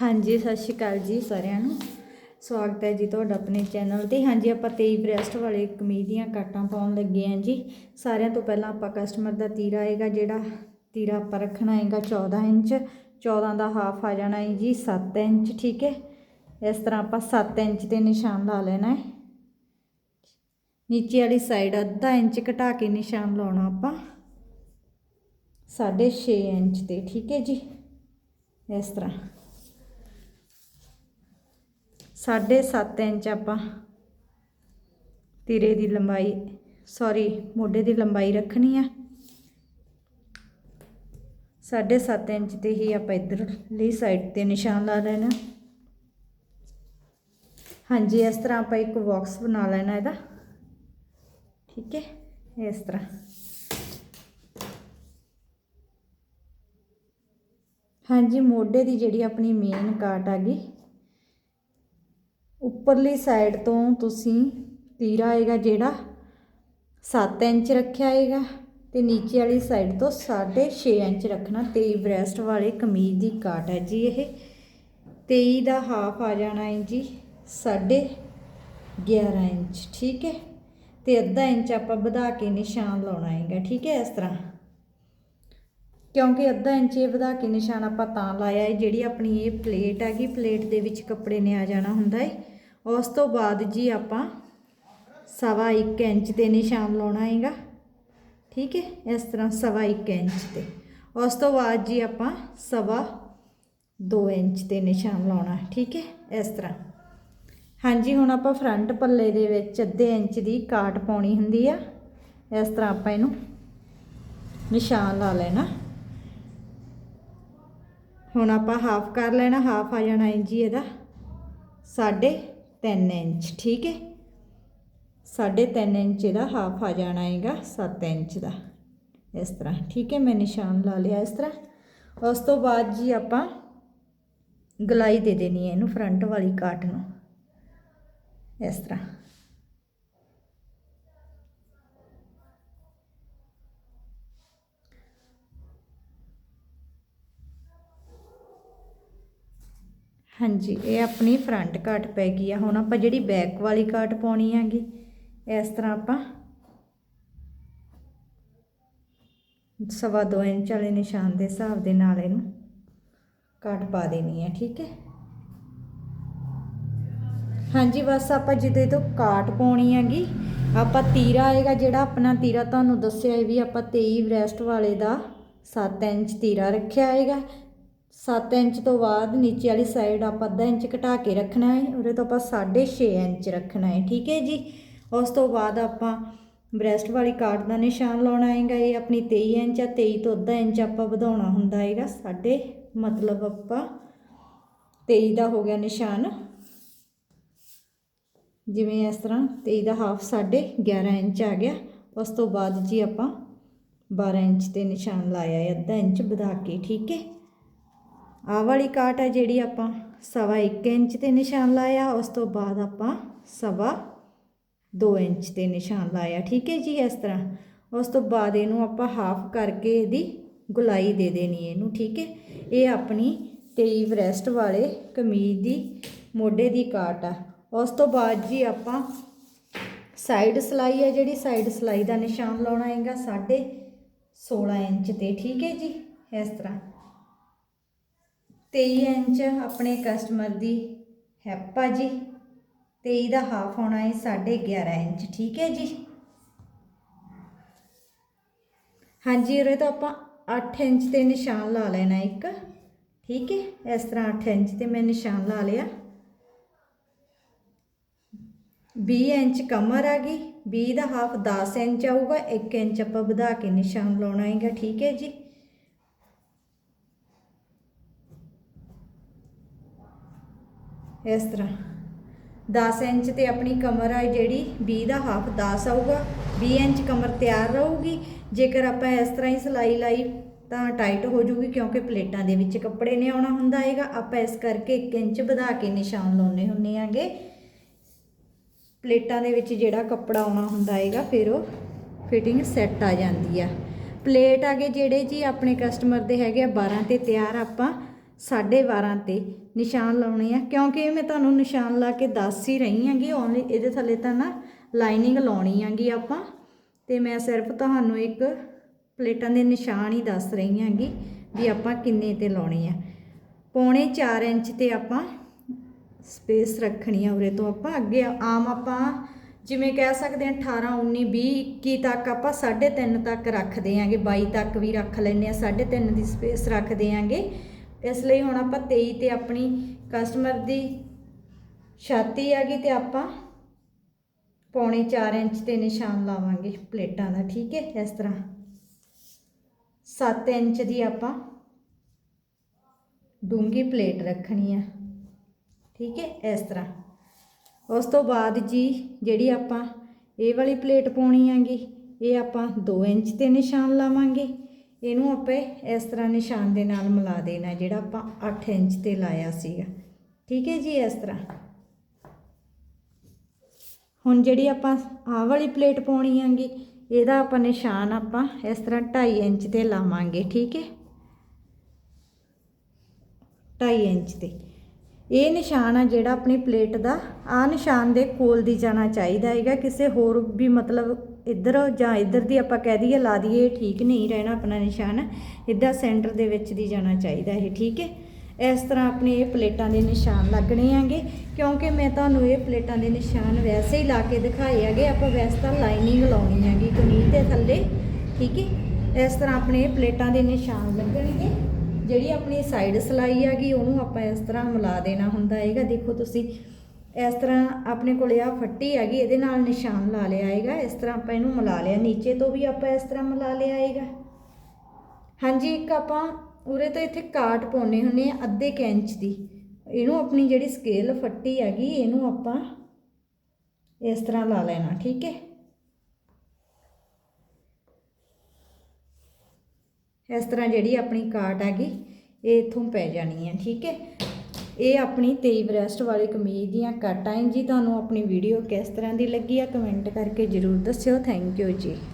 ਹਾਂਜੀ, ਸਤਿ ਸ਼੍ਰੀ ਅਕਾਲ ਜੀ ਸਾਰਿਆਂ ਨੂੰ। ਸਵਾਗਤ ਹੈ ਜੀ ਤੁਹਾਡਾ ਆਪਣੇ ਚੈਨਲ ਤੇ। ਹਾਂਜੀ, ਆਪਾਂ 23 ਬ੍ਰੈਸਟ ਵਾਲੇ ਕਮੀਜ਼ ਦੀਆਂ ਕਾਟਾਂ ਪਾਉਣ ਲੱਗੇ ਆਂ ਜੀ। ਸਾਰਿਆਂ ਤੋਂ ਪਹਿਲਾਂ ਆਪਾਂ ਕਸਟਮਰ ਦਾ ਤੀਰਾ ਆਏਗਾ, ਜਿਹੜਾ ਤੀਰਾ ਆਪਾਂ ਰੱਖਣਾ ਹੈਗਾ 14 ਇੰਚ। 14 ਦਾ ਹਾਫ ਆ ਜਾਣਾ ਹੈ ਜੀ 7 ਇੰਚ, ਠੀਕ ਹੈ? ਇਸ ਤਰ੍ਹਾਂ ਆਪਾਂ 7 ਇੰਚ ਤੇ ਨਿਸ਼ਾਨ ਲਾ ਲੈਣਾ ਹੈ। ਨੀਚੇ ਵਾਲੀ ਸਾਈਡ ਅੱਧਾ ਇੰਚ ਘਟਾ ਕੇ ਨਿਸ਼ਾਨ ਲਾਉਣਾ ਆਪਾਂ। 6.5 ਇੰਚ ਤੇ, ਠੀਕ ਹੈ ਜੀ? ਇਸ ਤਰ੍ਹਾਂ। ਸਾਢੇ 7 ਇੰਚ ਆਪਾਂ ਤੀਰੇ ਦੀ ਲੰਬਾਈ ਸੌਰੀ ਮੋਢੇ ਦੀ ਲੰਬਾਈ ਰੱਖਣੀ ਆ। ਸਾਢੇ 7 ਇੰਚ ਤੇ ਹੀ ਆਪਾਂ ਇਧਰਲੀ ਸਾਈਡ ਤੇ ਨਿਸ਼ਾਨ ਲਾ ਲੈਣਾ। ਹਾਂਜੀ, ਇਸ ਤਰ੍ਹਾਂ ਆਪਾਂ ਇੱਕ ਬਾਕਸ ਬਣਾ ਲੈਣਾ ਇਹਦਾ। ਠੀਕ ਹੈ? ਇਸ ਤਰ੍ਹਾਂ। ਹਾਂਜੀ, ਮੋਢੇ ਦੀ ਜਿਹੜੀ ਆਪਣੀ ਮੇਨ ਕਾਟ ਆ ਗਈ। ਉੱਪਰਲੀ ਸਾਈਡ ਤੋਂ ਤੁਸੀਂ ਤੀਰਾ ਆਏਗਾ ਜਿਹੜਾ 7 ਇੰਚ ਰੱਖਿਆ ਆਏਗਾ ਤੇ ਨੀਚੇ ਵਾਲੀ ਸਾਈਡ ਤੋਂ 6.5 ਇੰਚ ਰੱਖਣਾ 23 ਬ੍ਰੈਸਟ ਵਾਲੇ ਕਮੀਜ਼ ਦੀ ਕਾਟ ਹੈ ਜੀ ਇਹ। 23 ਦਾ ਹਾਫ ਆ ਜਾਣਾ ਹੈ ਜੀ 11.5 ਇੰਚ, ਠੀਕ ਹੈ? ਤੇ ਅੱਧਾ ਇੰਚ ਆਪਾਂ ਵਧਾ ਕੇ ਨਿਸ਼ਾਨ ਲਾਉਣਾ ਹੈਗਾ, ਠੀਕ ਹੈ ਇਸ ਤਰ੍ਹਾਂ? ਕਿਉਂਕਿ ਅੱਧਾ ਇੰਚ ਇਹ ਵਧਾ ਕੇ ਨਿਸ਼ਾਨ ਆਪਾਂ ਤਾਂ ਲਾਇਆ ਹੈ, ਜਿਹੜੀ ਆਪਣੀ ਇਹ ਪਲੇਟ ਹੈਗੀ ਪਲੇਟ ਦੇ ਵਿੱਚ ਕੱਪੜੇ ਨੇ ਆ ਜਾਣਾ ਹੁੰਦਾ ਹੈ। ਉਸ ਤੋਂ ਬਾਅਦ ਜੀ ਆਪਾਂ ਸਵਾ 1 ਇੰਚ ਤੇ ਨਿਸ਼ਾਨ ਲਾਉਣਾ ਹੈਗਾ। ਠੀਕ ਹੈ? ਇਸ ਤਰ੍ਹਾਂ ਸਵਾ 1 ਇੰਚ ਤੇ। ਉਸ ਤੋਂ ਬਾਅਦ ਜੀ ਆਪਾਂ ਸਵਾ 2 ਇੰਚ ਤੇ ਨਿਸ਼ਾਨ ਲਾਉਣਾ। ਠੀਕ ਹੈ? ਇਸ ਤਰ੍ਹਾਂ। ਹਾਂਜੀ, ਹੁਣ ਆਪਾਂ ਫਰੰਟ ਪੱਲੇ ਦੇ ਵਿੱਚ ਅੱਧੇ ਇੰਚ ਦੀ ਕਾਟ ਪਾਉਣੀ ਹੁੰਦੀ ਆ। ਇਸ ਤਰ੍ਹਾਂ ਆਪਾਂ ਇਹਨੂੰ ਨਿਸ਼ਾਨ ਲਾ ਲੈਣਾ। ਹੁਣ ਆਪਾਂ ਹਾਫ ਕਰ ਲੈਣਾ। ਹਾਫ ਆ ਜਾਣਾ ਹੈ ਜੀ ਇਹਦਾ ਸਾਢੇ 3 ਇੰਚ, ਠੀਕ ਹੈ? ਸਾਢੇ 3 ਇੰਚ ਇਹਦਾ ਹਾਫ ਆ ਜਾਣਾ ਹੈਗਾ 7 ਇੰਚ ਦਾ। ਇਸ ਤਰ੍ਹਾਂ, ਠੀਕ ਹੈ? ਮੈਂ ਨਿਸ਼ਾਨ ਲਾ ਲਿਆ ਇਸ ਤਰ੍ਹਾਂ। ਉਸ ਤੋਂ ਬਾਅਦ ਜੀ ਆਪਾਂ ਗਲਾਈ ਦੇ ਦੇਣੀ ਹੈ ਇਹਨੂੰ ਫਰੰਟ ਵਾਲੀ ਕਾਟ ਨੂੰ। ਇਸ ਤਰ੍ਹਾਂ। ਹਾਂਜੀ, ਇਹ ਆਪਣੀ ਫਰੰਟ ਕਾਟ ਪੈ ਗਈ ਆ। ਹੁਣ ਆਪਾਂ ਜਿਹੜੀ ਬੈਕ ਵਾਲੀ ਕਾਟ ਪਾਉਣੀ ਹੈਗੀ, ਇਸ ਤਰ੍ਹਾਂ ਆਪਾਂ ਸਵਾ ਦੋ ਇੰਚ ਵਾਲੇ ਨਿਸ਼ਾਨ ਦੇ ਹਿਸਾਬ ਦੇ ਨਾਲ ਇਹਨੂੰ ਕਾਟ ਪਾ ਦੇਣੀ ਹੈ ਠੀਕ ਹੈ? ਹਾਂਜੀ, ਬਸ ਆਪਾਂ ਜਿਹਦੇ ਤੋਂ ਕਾਟ ਪਾਉਣੀ ਹੈਗੀ, ਆਪਾਂ ਤੀਰਾ ਆਏਗਾ ਜਿਹੜਾ ਆਪਣਾ ਤੀਰਾ ਤੁਹਾਨੂੰ ਦੱਸਿਆ ਹੈ ਵੀ ਆਪਾਂ 23 ਬ੍ਰੈਸਟ ਵਾਲੇ ਦਾ 7 ਇੰਚ ਤੀਰਾ ਰੱਖਿਆ ਹੈਗਾ 7 ਇੰਚ ਤੋਂ ਬਾਅਦ ਨੀਚੇ ਵਾਲੀ ਸਾਈਡ ਆਪਾਂ ਅੱਧਾ ਇੰਚ ਘਟਾ ਕੇ ਰੱਖਣਾ ਹੈ, ਉਹਦੇ ਤੋਂ ਆਪਾਂ 6.5 ਇੰਚ ਰੱਖਣਾ ਹੈ, ਠੀਕ ਹੈ ਜੀ? ਉਸ ਤੋਂ ਬਾਅਦ ਆਪਾਂ ਬ੍ਰੈਸਟ ਵਾਲੀ ਕਾਟ ਦਾ ਨਿਸ਼ਾਨ ਲਾਉਣਾ ਹੈਗਾ, ਇਹ ਆਪਣੀ 23 ਇੰਚ ਆ 23 ਤੋਂ ਅੱਧਾ ਇੰਚ ਆਪਾਂ ਵਧਾਉਣਾ ਹੁੰਦਾ ਹੈਗਾ ਸਾਡੇ ਮਤਲਬ ਆਪਾਂ 23 ਦਾ ਹੋ ਗਿਆ ਨਿਸ਼ਾਨ। ਜਿਵੇਂ ਇਸ ਤਰ੍ਹਾਂ 23 ਦਾ ਹਾਫ ਸਾਡੇ 11 ਇੰਚ ਆ ਗਿਆ, ਉਸ ਤੋਂ ਬਾਅਦ ਜੀ ਆਪਾਂ 12 ਇੰਚ ਤੇ ਨਿਸ਼ਾਨ ਲਾਇਆ ਹੈ, ਅੱਧਾ ਇੰਚ ਵਧਾ ਕੇ, ਠੀਕ ਹੈ? ਆਹ ਵਾਲੀ ਕਾਟ ਹੈ ਜਿਹੜੀ ਆਪਾਂ ਸਵਾ 1 ਇੰਚ ਤੇ ਨਿਸ਼ਾਨ ਲਾਇਆ, ਉਸ ਤੋਂ ਬਾਅਦ ਆਪਾਂ ਸਵਾ 2 ਇੰਚ ਤੇ ਨਿਸ਼ਾਨ ਲਾਇਆ, ਠੀਕ ਹੈ ਜੀ ਇਸ ਤਰ੍ਹਾਂ। ਉਸ ਤੋਂ ਬਾਅਦ ਇਹਨੂੰ ਆਪਾਂ ਹਾਫ ਕਰਕੇ ਇਹਦੀ ਗੁਲਾਈ ਦੇ ਦੇਣੀ ਇਹਨੂੰ, ਠੀਕ ਹੈ। ਇਹ ਆਪਣੀ 23 ਬ੍ਰੈਸਟ ਵਾਲੇ ਕਮੀਜ਼ ਦੀ ਮੋਢੇ ਦੀ ਕਾਟ ਆ। ਉਸ ਤੋਂ ਬਾਅਦ ਜੀ ਆਪਾਂ ਸਾਈਡ ਸਲਾਈ ਹੈ ਜਿਹੜੀ ਸਾਈਡ ਸਲਾਈ ਦਾ ਨਿਸ਼ਾਨ ਲਾਉਣਾ ਹੈਗਾ 16 ਇੰਚ ਤੇ, ਠੀਕ ਹੈ ਜੀ ਇਸ ਤਰ੍ਹਾਂ। 23 ਇੰਚ ਆਪਣੇ ਕਸਟਮਰ ਦੀ ਹੈਪ ਆ ਜੀ 23 ਦਾ ਹਾਫ ਹੋਣਾ ਹੈ 11.5 ਇੰਚ, ਠੀਕ ਹੈ ਜੀ? ਹਾਂਜੀ ਉਰੇ ਤਾਂ ਆਪਾਂ 8 ਇੰਚ ਤੇ ਨਿਸ਼ਾਨ ਲਾ ਲੈਣਾ ਇੱਕ, ਠੀਕ ਹੈ? ਇਸ ਤਰ੍ਹਾਂ 8 ਇੰਚ ਤੇ ਮੈਂ ਨਿਸ਼ਾਨ ਲਾ ਲਿਆ। 20 ਇੰਚ ਕਮਰ ਆ ਗਈ 20 ਦਾ ਹਾਫ 10 ਇੰਚ ਆਊਗਾ 1 ਇੰਚ ਆਪਾਂ ਵਧਾ ਕੇ ਨਿਸ਼ਾਨ ਲਾਉਣਾ ਹੈਗਾ, ਠੀਕ ਹੈ ਜੀ? ਇਸ ਤਰ੍ਹਾਂ। 10 ਇੰਚ ਤੇ ਆਪਣੀ ਕਮਰ ਆ ਜਿਹੜੀ 20 ਦਾ ਹਾਫ 10 ਆਊਗਾ। 20 ਇੰਚ ਕਮਰ ਤਿਆਰ ਰਹੂਗੀ। ਜੇਕਰ ਆਪਾਂ ਇਸ ਤਰ੍ਹਾਂ ਹੀ ਸਲਾਈ ਲਾਈ, ਤਾਂ ਟਾਈਟ ਹੋ ਜੂਗੀ, ਕਿਉਂਕਿ ਪਲੇਟਾਂ ਦੇ ਵਿੱਚ ਕੱਪੜੇ ਨੇ ਆਉਣਾ ਹੁੰਦਾ ਹੈਗਾ। ਆਪਾਂ ਇਸ ਕਰਕੇ 1 ਇੰਚ ਵਧਾ ਕੇ ਨਿਸ਼ਾਨ ਲਾਉਣੇ ਹੁੰਨੇ ਆਂਗੇ ਪਲੇਟਾਂ ਦੇ ਵਿੱਚ ਜਿਹੜਾ ਕੱਪੜਾ ਆਉਣਾ ਹੁੰਦਾ ਹੈਗਾ, ਫਿਰ ਉਹ ਫਿਟਿੰਗ ਸੈੱਟ ਆ ਜਾਂਦੀ ਆ। ਪਲੇਟ ਆਗੇ ਜਿਹੜੇ ਜੀ ਆਪਣੇ ਕਸਟਮਰ ਦੇ ਹੈਗੇ ਆ 12 ਤੇ ਤਿਆਰ ਆਪਾਂ 12.5 ਤੇ ਨਿਸ਼ਾਨ ਲਾਉਣੇ ਆ। ਕਿਉਂਕਿ ਇਹ ਮੈਂ ਤੁਹਾਨੂੰ ਨਿਸ਼ਾਨ ਲਾ ਕੇ ਦੱਸ ਹੀ ਰਹੀ ਹਾਂਗੀ ਓਨਲੀ ਇਹਦੇ ਥੱਲੇ ਤਾਂ ਨਾ ਲਾਈਨਿੰਗ ਲਾਉਣੀ ਆਂਗੀ ਆਪਾਂ। ਤੇ ਮੈਂ ਸਿਰਫ ਤੁਹਾਨੂੰ ਇੱਕ ਪਲੇਟਾਂ ਦੇ ਨਿਸ਼ਾਨ ਹੀ ਦੱਸ ਰਹੀ ਹਾਂਗੀ ਵੀ ਆਪਾਂ ਕਿੰਨੇ ਤੇ ਲਾਉਣੇ ਆ। ਪੌਣੇ 4 ਇੰਚ ਤੇ ਆਪਾਂ ਸਪੇਸ ਰੱਖਣੀ ਆ ਉਰੇ ਤੋਂ ਆਪਾਂ। ਅੱਗੇ ਆਮ ਆਪਾਂ ਜਿਵੇਂ ਕਹਿ ਸਕਦੇ ਹਾਂ 18 19 20 21 ਤੱਕ ਆਪਾਂ 3.5 ਤੱਕ ਰੱਖਦੇ ਆਂਗੇ 22 ਤੱਕ ਵੀ ਰੱਖ ਲੈਂਦੇ ਆ 3.5 ਦੀ ਸਪੇਸ ਰੱਖਦੇ ਆਂਗੇ ਇਸ ਲਈ ਹੁਣ ਆਪਾਂ 23 ਤੇ ਆਪਣੀ ਕਸਟਮਰ ਦੀ ਛਾਤੀ ਆ ਗਈ ਤੇ ਆਪਾਂ ਪੌਣੇ 4 ਇੰਚ ਤੇ ਨਿਸ਼ਾਨ ਲਾਵਾਂਗੇ ਪਲੇਟਾਂ ਦਾ, ਠੀਕ ਹੈ? ਇਸ ਤਰ੍ਹਾਂ 7 ਇੰਚ ਦੀ ਆਪਾਂ ਡੂੰਗੀ ਪਲੇਟ ਰੱਖਣੀ ਆ, ਠੀਕ ਹੈ? ਇਸ ਤਰ੍ਹਾਂ ਉਸ ਤੋਂ ਬਾਅਦ ਜੀ ਜਿਹੜੀ ਆਪਾਂ ਇਹ ਵਾਲੀ ਪਲੇਟ ਪਾਉਣੀ ਆਂਗੀ ਇਹ ਆਪਾਂ 2 ਇੰਚ ਤੇ ਨਿਸ਼ਾਨ ਲਾਵਾਂਗੇ। ਇਹਨੂੰ ਆਪਾਂ ਇਸ ਤਰ੍ਹਾਂ ਨਿਸ਼ਾਨ ਦੇ ਨਾਲ ਮਿਲਾ ਦੇਣਾ ਜਿਹੜਾ ਆਪਾਂ 8 ਇੰਚ ਤੇ ਲਾਇਆ ਸੀਗਾ। ਠੀਕ ਹੈ ਜੀ, ਇਸ ਤਰ੍ਹਾਂ। ਹੁਣ ਜਿਹੜੀ ਆਪਾਂ ਆਹ ਵਾਲੀ ਪਲੇਟ ਪਾਉਣੀ ਆਂਗੀ ਇਹਦਾ ਆਪਾਂ ਨਿਸ਼ਾਨ ਆਪਾਂ ਇਸ ਤਰ੍ਹਾਂ 2.5 ਇੰਚ ਤੇ ਲਾਵਾਂਗੇ, ਠੀਕ ਹੈ? 2.5 ਇੰਚ ਤੇ। ਇਹ ਨਿਸ਼ਾਨ ਆ ਜਿਹੜਾ ਆਪਣੀ ਪਲੇਟ ਦਾ ਆ ਨਿਸ਼ਾਨ ਦੇ ਕੋਲ ਦੀ ਜਾਣਾ ਚਾਹੀਦਾ ਹੈਗਾ, ਕਿਸੇ ਹੋਰ ਵੀ ਮਤਲਬ ਇੱਧਰ ਜਾਂ ਇੱਧਰ ਦੀ ਆਪਾਂ ਕਹਿ ਦਈਏ, ਲਾ ਦਈਏ ਠੀਕ ਨਹੀਂ ਰਹਿਣਾ ਆਪਣਾ ਨਿਸ਼ਾਨ। ਇੱਦਾਂ ਸੈਂਟਰ ਦੇ ਵਿੱਚ ਦੀ ਜਾਣਾ ਚਾਹੀਦਾ ਇਹ, ਠੀਕ ਹੈ? ਇਸ ਤਰ੍ਹਾਂ ਆਪਣੇ ਇਹ ਪਲੇਟਾਂ ਦੇ ਨਿਸ਼ਾਨ ਲੱਗਣੇ ਆਂਗੇ ਕਿਉਂਕਿ ਮੈਂ ਤੁਹਾਨੂੰ ਇਹ ਪਲੇਟਾਂ ਦੇ ਨਿਸ਼ਾਨ ਵੈਸੇ ਹੀ ਲਾ ਕੇ ਦਿਖਾਏ ਹੈਗੇ। ਆਪਾਂ ਵੈਸੇ ਤਾਂ ਲਾਈਨਿੰਗ ਲਾਉਣੀ ਹੈਗੀ ਕਮੀਜ਼ ਦੇ ਥੱਲੇ, ਠੀਕ ਹੈ? ਇਸ ਤਰ੍ਹਾਂ ਆਪਣੇ ਇਹ ਪਲੇਟਾਂ ਦੇ ਨਿਸ਼ਾਨ ਲੱਗਣਗੇ। ਜਿਹੜੀ ਆਪਣੀ ਸਾਈਡ ਸਲਾਈ ਹੈਗੀ, ਉਹਨੂੰ ਆਪਾਂ ਇਸ ਤਰ੍ਹਾਂ ਮਿਲਾ ਦੇਣਾ ਹੁੰਦਾ ਹੈਗਾ। ਦੇਖੋ ਤੁਸੀਂ ਇਸ ਤਰ੍ਹਾਂ ਆਪਣੇ ਕੋਲੇ ਆ ਫੱਟੀ ਹੈਗੀ, ਇਹਦੇ ਨਾਲ ਨਿਸ਼ਾਨ ਲਾ ਲਿਆ ਹੈਗਾ, ਇਸ ਤਰ੍ਹਾਂ ਆਪਾਂ ਇਹਨੂੰ ਮਿਲਾ ਲਿਆ, ਨੀਚੇ ਤੋਂ ਵੀ ਆਪਾਂ ਇਸ ਤਰ੍ਹਾਂ ਮਿਲਾ ਲਿਆ ਹੈਗਾ। ਹਾਂਜੀ, ਇੱਕ ਆਪਾਂ ਉਰੇ ਤਾਂ ਇੱਥੇ ਕਾਟ ਪਾਉਣੇ ਹੁੰਨੇ ਆ ਅੱਧੇ ਕੈਂਚ ਦੀ। ਇਹਨੂੰ ਆਪਣੀ ਜਿਹੜੀ ਸਕੇਲ ਫੱਟੀ ਹੈਗੀ, ਇਹਨੂੰ ਆਪਾਂ ਇਸ ਤਰ੍ਹਾਂ ਲਾ ਲੈਣਾ, ਠੀਕ ਹੈ? ਇਸ ਤਰ੍ਹਾਂ ਜਿਹੜੀ ਆਪਣੀ ਕਾਟ ਹੈਗੀ, ਇਹ ਇਥੋਂ ਪੈ ਜਾਣੀ ਹੈ, ਠੀਕ ਹੈ? ਇਹ ਆਪਣੀ 23 ਬ੍ਰੈਸਟ ਵਾਲੀ ਕਮੀਜ਼ ਦੀਆਂ ਕੱਟ ਆਏ ਜੀ। ਤੁਹਾਨੂੰ ਆਪਣੀ ਵੀਡੀਓ ਕਿਸ ਤਰ੍ਹਾਂ ਦੀ ਲੱਗੀ ਆ ਕਮੈਂਟ ਕਰਕੇ ਜਰੂਰ ਦੱਸਿਓ। ਥੈਂਕ ਯੂ ਜੀ।